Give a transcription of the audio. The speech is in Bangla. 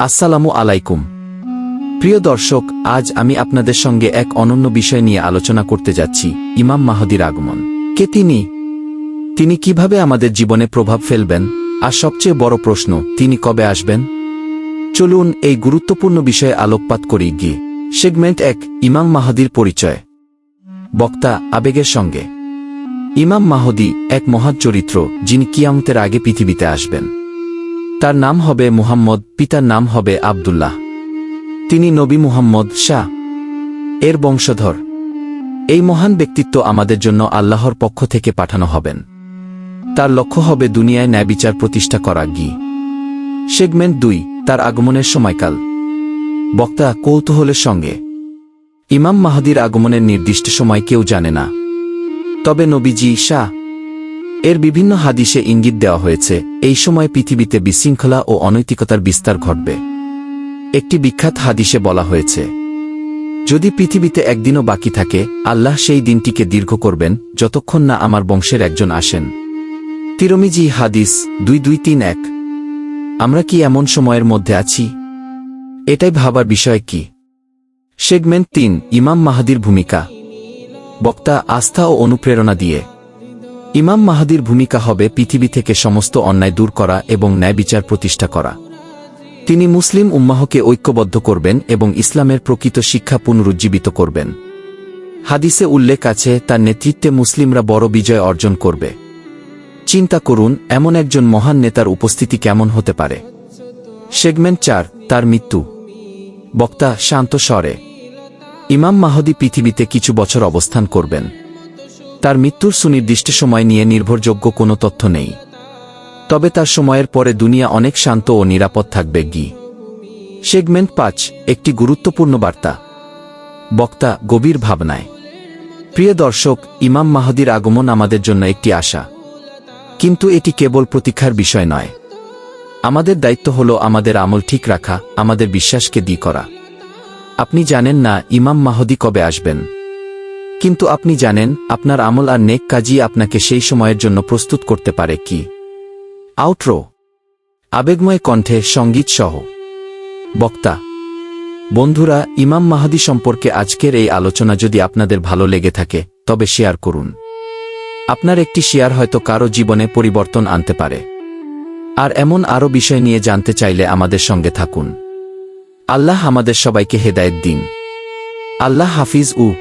আসসালামু আলাইকুম। প্রিয় দর্শক, আজ আমি আপনাদের সঙ্গে এক অনন্য বিষয় নিয়ে আলোচনা করতে যাচ্ছি, ইমাম মাহদির আগমন। কে তিনি? তিনি কীভাবে আমাদের জীবনে প্রভাব ফেলবেন? আর সবচেয়ে বড় প্রশ্ন, তিনি কবে আসবেন? চলুন এই গুরুত্বপূর্ণ বিষয়ে আলোকপাত করি গিয়ে। সেগমেন্ট এক, ইমাম মাহাদির পরিচয়। বক্তা, আবেগের সঙ্গে। ইমাম মাহদি এক মহান চরিত্র যিনি কিয়ামতের আগে পৃথিবীতে আসবেন। তার নাম হবে মুহাম্মদ, পিতার নাম হবে আবদুল্লাহ। তিনি নবী মুহাম্মদ শাহ, এর বংশধর। এই মহান ব্যক্তিত্ব আমাদের জন্য আল্লাহর পক্ষ থেকে পাঠানো হবেন। তার লক্ষ্য হবে দুনিয়ায় ন্যায় বিচার প্রতিষ্ঠা করা গি। সেগমেন্ট দুই, তার আগমনের সময়কাল। বক্তা, কৌতূহলের সঙ্গে। ইমাম মাহাদির আগমনের নির্দিষ্ট সময় কেউ জানে না। তবে নবীজি শাহ এর বিভিন্ন হাদিসে ইঙ্গিত দেওয়া হয়েছে, এই সময় পৃথিবীতে বিশৃঙ্খলা ও অনৈতিকতার বিস্তার ঘটবে। একটি বিখ্যাত হাদিসে বলা হয়েছে, যদি পৃথিবীতে একদিনও বাকি থাকে, আল্লাহ সেই দিনটিকে দীর্ঘ করবেন, যতক্ষণ না আমার বংশের একজন আসেন। তিরমিজি হাদিস দুই দুই তিন এক, আমরা কি এমন সময়ের মধ্যে আছি? এটাই ভাবার বিষয় কি? সেগমেন্ট তিন, ইমাম মাহাদির ভূমিকা। বক্তা আস্থা ও অনুপ্রেরণা দিয়ে। ইমাম মাহাদির ভূমিকা হবে পৃথিবী থেকে সমস্ত অন্যায় দূর করা এবং ন্যায় বিচার প্রতিষ্ঠা করা। তিনি মুসলিম উম্মাহকে ঐক্যবদ্ধ করবেন এবং ইসলামের প্রকৃত শিক্ষা পুনরুজ্জীবিত করবেন। হাদিসে উল্লেখ আছে, তার নেতৃত্বে মুসলিমরা বড় বিজয় অর্জন করবে। চিন্তা করুন, এমন একজন মহান নেতার উপস্থিতি কেমন হতে পারে। সেগমেন্ট চার, তার মৃত্যু। বক্তা শান্ত স্বরে। ইমাম মাহদি পৃথিবীতে কিছু বছর অবস্থান করবেন। তার মৃত্যুর সুনির্দিষ্ট সময় নিয়ে নির্ভরযোগ্য কোনো তথ্য নেই। তবে তার সময়ের পরে দুনিয়া অনেক শান্ত ও নিরাপদ থাকবে, গি। সেগমেন্ট পাঁচ, একটি গুরুত্বপূর্ণ বার্তা। বক্তা, গভীর ভাবনায়। প্রিয় দর্শক, ইমাম মাহদির আগমন আমাদের জন্য একটি আশা। কিন্তু এটি কেবল প্রতীক্ষার বিষয় নয়। আমাদের দায়িত্ব হল আমাদের আমল ঠিক রাখা, আমাদের বিশ্বাসকে দি করা। আপনি জানেন না ইমাম মাহদি কবে আসবেন। কিন্তু আপনি জানেন, আপনার আমল আর নেক কাজই আপনাকে সেই সময়ের জন্য প্রস্তুত করতে পারে কি? আউট্রো। আবেগময় কণ্ঠে সংগীত সহ। বক্তা। বন্ধুরা, ইমাম মাহাদি সম্পর্কে আজকের এই আলোচনা যদি আপনাদের ভালো লেগে থাকে, তবে শেয়ার করুন। আপনার একটি শেয়ার হয়তো কারও জীবনে পরিবর্তন আনতে পারে। আর এমন আরও বিষয় নিয়ে জানতে চাইলে আমাদের সঙ্গে থাকুন। আল্লাহ আমাদের সবাইকে হেদায়েত দিন। আল্লাহ হাফিজ উ